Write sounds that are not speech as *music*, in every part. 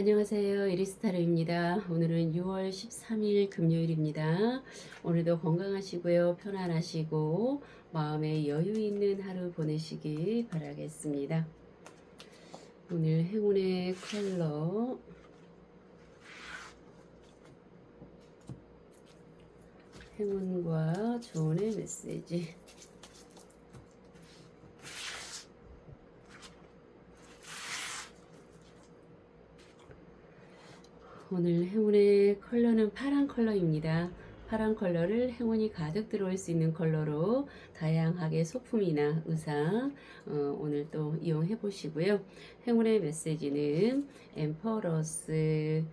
안녕하세요. 이리스타르입니다. 오늘은 6월 13일 금요일입니다. 오늘도 건강하시고요. 편안하시고 마음에 여유 있는 하루 보내시기 바라겠습니다. 오늘 행운의 컬러 행운과 조언의 메시지 오늘 행운의 컬러는 파란 컬러입니다. 파란 컬러를 행운이 가득 들어올 수 있는 컬러로 다양하게 소품이나 의상 어, 오늘 또 이용해 보시고요. 행운의 메시지는 엠퍼러스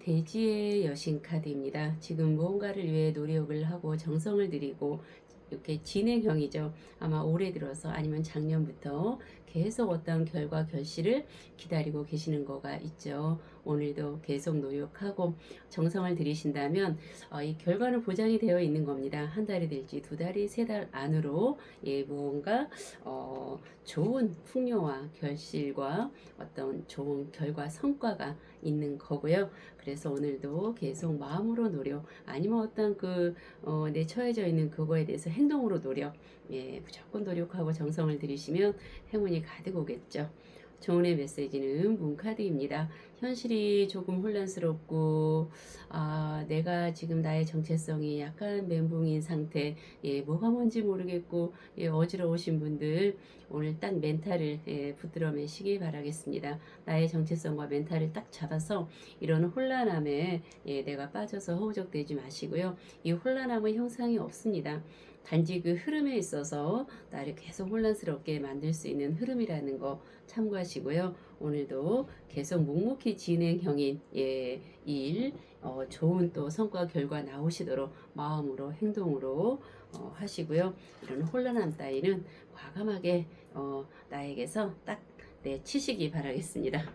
대지의 여신 카드입니다. 지금 무언가를 위해 노력을 하고 정성을 들이고 이렇게 진행형이죠. 아마 올해 들어서 아니면 작년부터 계속 어떤 결과 결실을 기다리고 계시는 거가 있죠. 오늘도 계속 노력하고 정성을 들이신다면 어, 이 결과는 보장이 되어 있는 겁니다. 한 달이 될지 두 달이 세 달 안으로 예, 무언가 어, 좋은 풍요와 결실과 어떤 좋은 결과 성과가 있는 거고요. 그래서 오늘도 계속 마음으로 노력 아니면 어떤 그 어, 내 처해져 있는 그거에 대해서 행동으로 노력 예, 무조건 노력하고 정성을 들이시면 행운이 가득 오겠죠. 조언의 메시지는 문카드입니다. 현실이 조금 혼란스럽고 아 내가 지금 나의 정체성이 약간 멘붕인 상태 예 뭐가 뭔지 모르겠고 예 어지러우신 분들 오늘 딱 멘탈을 예, 붙들어 매시기 바라겠습니다. 나의 정체성과 멘탈을 딱 잡아서 이런 혼란함에 예, 내가 빠져서 허우적대지 마시고요. 이 혼란함은 형상이 없습니다. 단지 그 흐름에 있어서 나를 계속 혼란스럽게 만들 수 있는 흐름이라는 거 참고하시고요. 오늘도 계속 묵묵히 진행형인 예, 일 어, 좋은 또 성과 결과 나오시도록 마음으로 행동으로 어, 하시고요. 이런 혼란함 따위는 과감하게 어, 나에게서 딱 내치시기 바라겠습니다.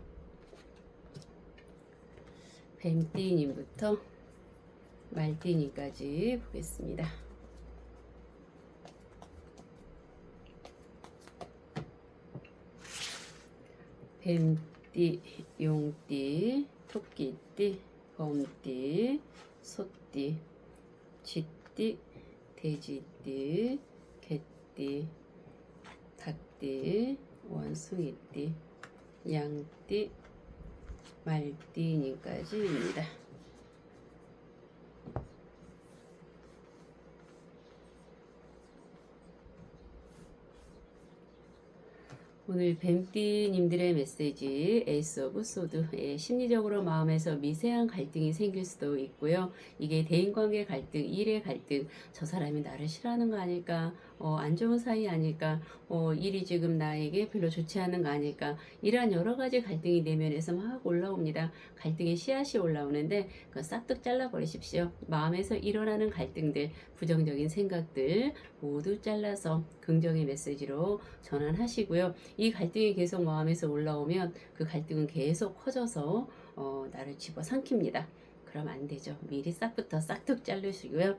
뱀띠님부터 말띠님까지 보겠습니다. 뱀띠, 용띠, 토끼띠, 범띠, 소띠, 쥐띠, 돼지띠, 개띠, 닭띠, 원숭이띠, 양띠, 말띠님까지입니다. 오늘 뱀띠님들의 메시지 에이스 오브 소드 예, 심리적으로 마음에서 미세한 갈등이 생길 수도 있고요. 이게 대인관계 갈등, 일의 갈등, 저 사람이 나를 싫어하는 거 아닐까, 어, 안 좋은 사이 아닐까, 어, 일이 지금 나에게 별로 좋지 않은 거 아닐까, 이러한 여러 가지 갈등이 내면에서 막 올라옵니다. 갈등의 씨앗이 올라오는데 그 싹둑 잘라버리십시오. 마음에서 일어나는 갈등들, 부정적인 생각들 모두 잘라서 긍정의 메시지로 전환하시고요. 이 갈등이 계속 마음에서 올라오면 그 갈등은 계속 커져서 어, 나를 집어삼킵니다. 그럼 안 되죠. 미리 싹부터 싹둑 자르시고요.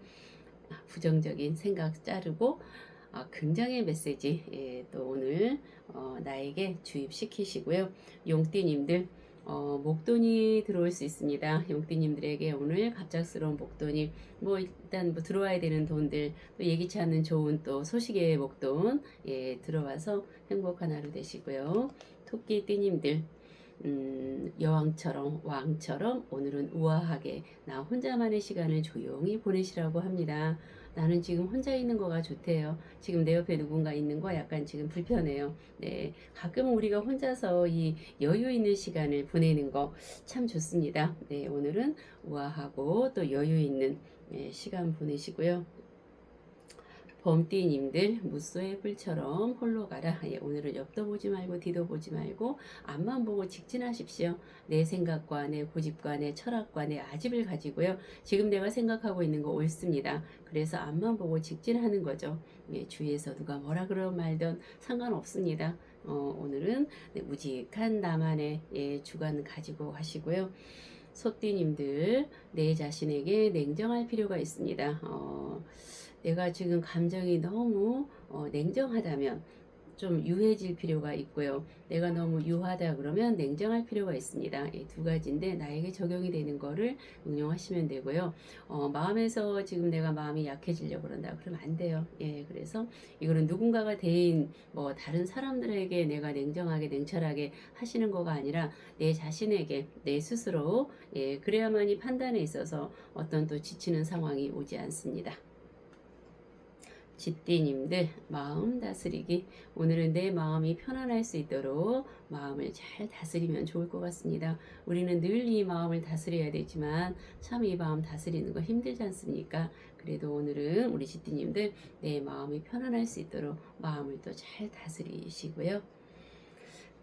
아, 부정적인 생각 자르고 아, 긍정의 메시지 예, 또 오늘 어, 나에게 주입시키시고요. 용띠님들 어, 목돈이 들어올 수 있습니다. 용띠님들에게 오늘 갑작스러운 목돈이 뭐 일단 뭐 들어와야 되는 돈들 또 예기치 않는 좋은 또 소식의 목돈 예, 들어와서 행복한 하루 되시고요. 토끼띠님들 음, 여왕처럼 왕처럼 오늘은 우아하게 나 혼자만의 시간을 조용히 보내시라고 합니다. 나는 지금 혼자 있는 거가 좋대요. 지금 내 옆에 누군가 있는 거 약간 지금 불편해요. 네. 가끔 우리가 혼자서 이 여유 있는 시간을 보내는 거 참 좋습니다. 네. 오늘은 우아하고 또 여유 있는 네, 시간 보내시고요. 범띠님들 무쏘의 뿔처럼 홀로 가라. 예, 오늘은 옆도 보지 말고 뒤도 보지 말고 앞만 보고 직진하십시오. 내 생각과 내 고집과 내 철학과 내 아집을 가지고요. 지금 내가 생각하고 있는 거 옳습니다. 그래서 앞만 보고 직진하는 거죠. 예, 주위에서 누가 뭐라 그러면 말든 상관없습니다. 어, 오늘은 네, 무직한 나만의 예, 주관 가지고 가시고요. 소띠님들 내 자신에게 냉정할 필요가 있습니다. 어, 내가 지금 감정이 너무 어, 냉정하다면 좀 유해질 필요가 있고요. 내가 너무 유하다 그러면 냉정할 필요가 있습니다. 이두 가지인데 나에게 적용이 되는 거를 응용하시면 되고요. 어, 마음에서 지금 내가 마음이 약해지려고 그런다. 그러면 안 돼요. 예, 그래서 이거는 누군가가 대인 뭐 다른 사람들에게 내가 냉정하게 냉철하게 하시는 거가 아니라 내 자신에게 내 스스로 예, 그래야만이 판단에 있어서 어떤 또 지치는 상황이 오지 않습니다. 지띠님들 마음 다스리기 오늘은 내 마음이 편안할 수 있도록 마음을 잘 다스리면 좋을 것 같습니다. 우리는 늘 이 마음을 다스려야 되지만 참 이 마음 다스리는 거 힘들지 않습니까? 그래도 오늘은 우리 지띠님들 내 마음이 편안할 수 있도록 마음을 또 잘 다스리시고요.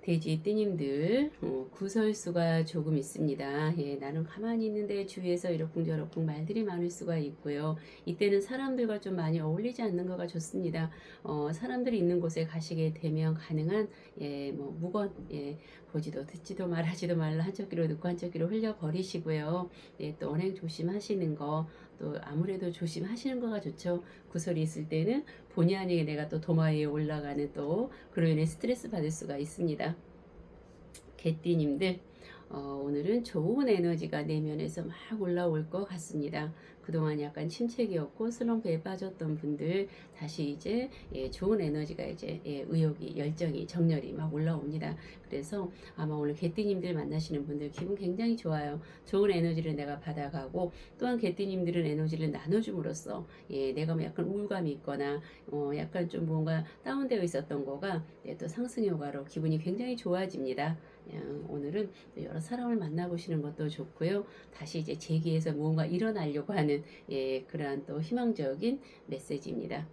돼지 띠님들 어, 구설수가 조금 있습니다. 예, 나는 가만히 있는데 주위에서 이러쿵저러쿵 말들이 많을 수가 있고요. 이때는 사람들과 좀 많이 어울리지 않는 거가 좋습니다. 어, 사람들이 있는 곳에 가시게 되면 가능한 예, 뭐 무건 예, 보지도 듣지도 말하지도 말라 한쪽 귀로 듣고 한쪽 귀로 흘려 버리시고요. 예, 또 언행 조심하시는 거또 아무래도 조심하시는 거가 좋죠. 구설이 있을 때는 본의 아니게 내가 또 도마 위에 올라가는 또 그로 인해 스트레스 받을 수가 있습니다. 개띠님들 어, 오늘은 좋은 에너지가 내면에서 막 올라올 것 같습니다. 그동안 약간 침체기였고 슬럼프에 빠졌던 분들 다시 이제 예, 좋은 에너지가 이제 예, 의욕이 열정이 정열이 막 올라옵니다. 그래서 아마 오늘 개띠님들 만나시는 분들 기분 굉장히 좋아요. 좋은 에너지를 내가 받아가고 또한 개띠님들은 에너지를 나눠줌으로써 예, 내가 뭐 약간 우울감이 있거나 어, 약간 좀 뭔가 다운되어 있었던 거가 예, 또 상승 효과로 기분이 굉장히 좋아집니다. 어, 오늘은 또 여러 사람을 만나보시는 것도 좋고요. 다시 이제 재기에서 뭔가 일어나려고 하는 예, 그러한 또 희망적인 메시지입니다.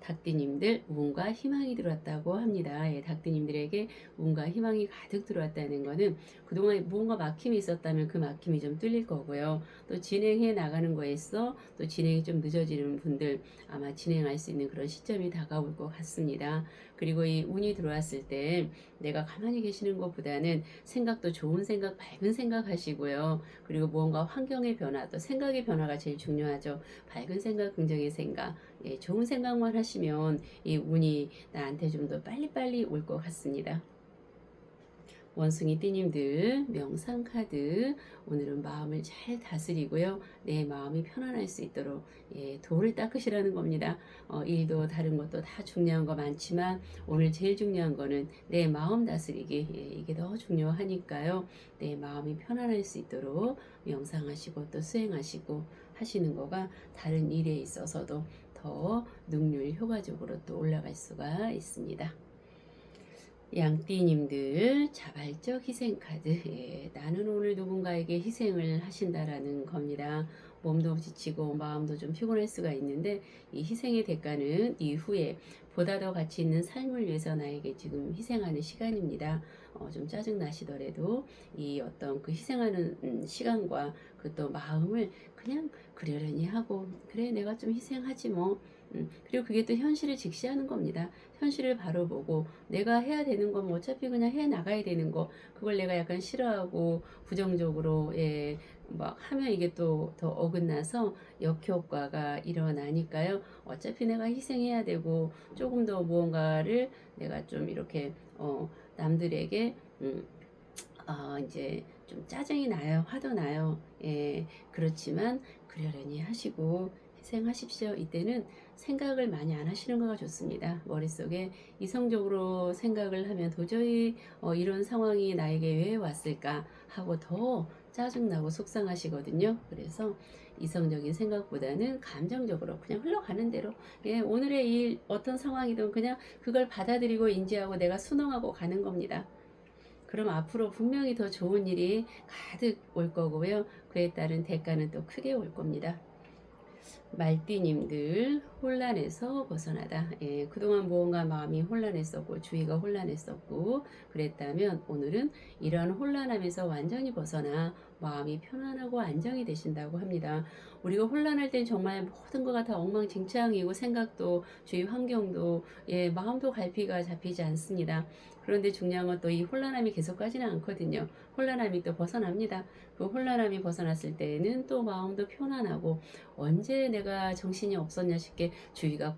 닭띠님들 운과 희망이 들어왔다고 합니다. 예, 닭띠님들에게 운과 희망이 가득 들어왔다는 거는 그동안 무언가 막힘이 있었다면 그 막힘이 좀 뚫릴 거고요. 또 진행해 나가는 거에서 또 진행이 좀 늦어지는 분들 아마 진행할 수 있는 그런 시점이 다가올 것 같습니다. 그리고 이 운이 들어왔을 때 내가 가만히 계시는 것보다는 생각도 좋은 생각, 밝은 생각 하시고요. 그리고 무언가 환경의 변화, 또 생각의 변화가 제일 중요하죠. 밝은 생각, 긍정의 생각, 예, 좋은 생각만 하시면 이 운이 나한테 좀 더 빨리빨리 올 것 같습니다. 원숭이 띠님들 명상 카드 오늘은 마음을 잘 다스리고요. 내 마음이 편안할 수 있도록 예, 돌을 닦으시라는 겁니다. 어, 일도 다른 것도 다 중요한 거 많지만 오늘 제일 중요한 거는 내 마음 다스리기. 예, 이게 더 중요하니까요. 내 마음이 편안할 수 있도록 명상하시고 또 수행하시고 하시는 거가 다른 일에 있어서도 더 능률 효과적으로 또 올라갈 수가 있습니다. 양띠님들 자발적 희생 카드 *laughs* 예, 나는 오늘 누군가에게 희생을 하신다라는 겁니다. 몸도 지치고 마음도 좀 피곤할 수가 있는데 이 희생의 대가는 이후에 보다 더 가치 있는 삶을 위해서 나에게 지금 희생하는 시간입니다. 어, 좀 짜증 나시더라도 이 어떤 그 희생하는 음, 시간과 그 또 마음을 그냥 그러려니 하고 그래 내가 좀 희생하지 뭐 음, 그리고 그게 또 현실을 직시하는 겁니다. 현실을 바로 보고 내가 해야 되는 건 뭐 어차피 그냥 해 나가야 되는 거 그걸 내가 약간 싫어하고 부정적으로 예, 막 하면 이게 또 더 어긋나서 역효과가 일어나니까요. 어차피 내가 희생해야 되고 조금 더 무언가를 내가 좀 이렇게 어, 남들에게 음, 어, 이제 좀 짜증이 나요. 화도 나요. 예, 그렇지만 그러려니 하시고 희 생하십시오. 이때는 생각을 많이 안 하시는 거가 좋습니다. 머릿속에 이성적으로 생각을 하면 도저히 어, 이런 상황이 나에게 왜 왔을까 하고 더 짜증나고 속상하시거든요. 그래서 이성적인 생각보다는 감정적으로 그냥 흘러가는 대로 예, 오늘의 일 어떤 상황이든 그냥 그걸 받아들이고 인지하고 내가 순응하고 가는 겁니다. 그럼 앞으로 분명히 더 좋은 일이 가득 올 거고요. 그에 따른 대가는 또 크게 올 겁니다. 말띠님들 혼란에서 벗어나다. 예, 그동안 무언가 마음이 혼란했었고 주의가 혼란했었고 그랬다면 오늘은 이러한 혼란함에서 완전히 벗어나 마음이 편안하고 안정이 되신다고 합니다. 우리가 혼란할 땐 정말 모든 거가 다 엉망진창이고 생각도 주위 환경도 예, 마음도 갈피가 잡히지 않습니다. 그런데 중요한 건 또 이 혼란함이 계속 가지는 않거든요. 혼란함이 또 벗어납니다. 그 혼란함이 벗어났을 때는 또 마음도 편안하고 언제 내가 정신이 없었냐 싶게 주위가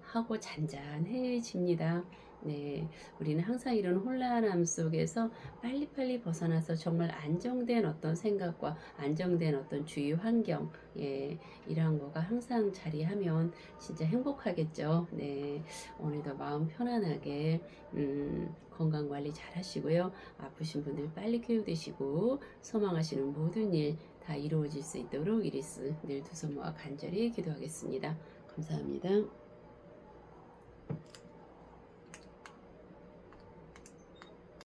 하고 잔잔해집니다. 네, 우리는 항상 이런 혼란함 속에서 빨리빨리 벗어나서 정말 안정된 어떤 생각과 안정된 어떤 주위 환경, 예, 이러한 거가 항상 자리하면 진짜 행복하겠죠. 네, 오늘도 마음 편안하게, 음, 건강 관리 잘 하시고요. 아프신 분들 빨리 쾌유되시고, 소망하시는 모든 일 다 이루어질 수 있도록 이리스 늘 두 손 모아 간절히 기도하겠습니다. 감사합니다.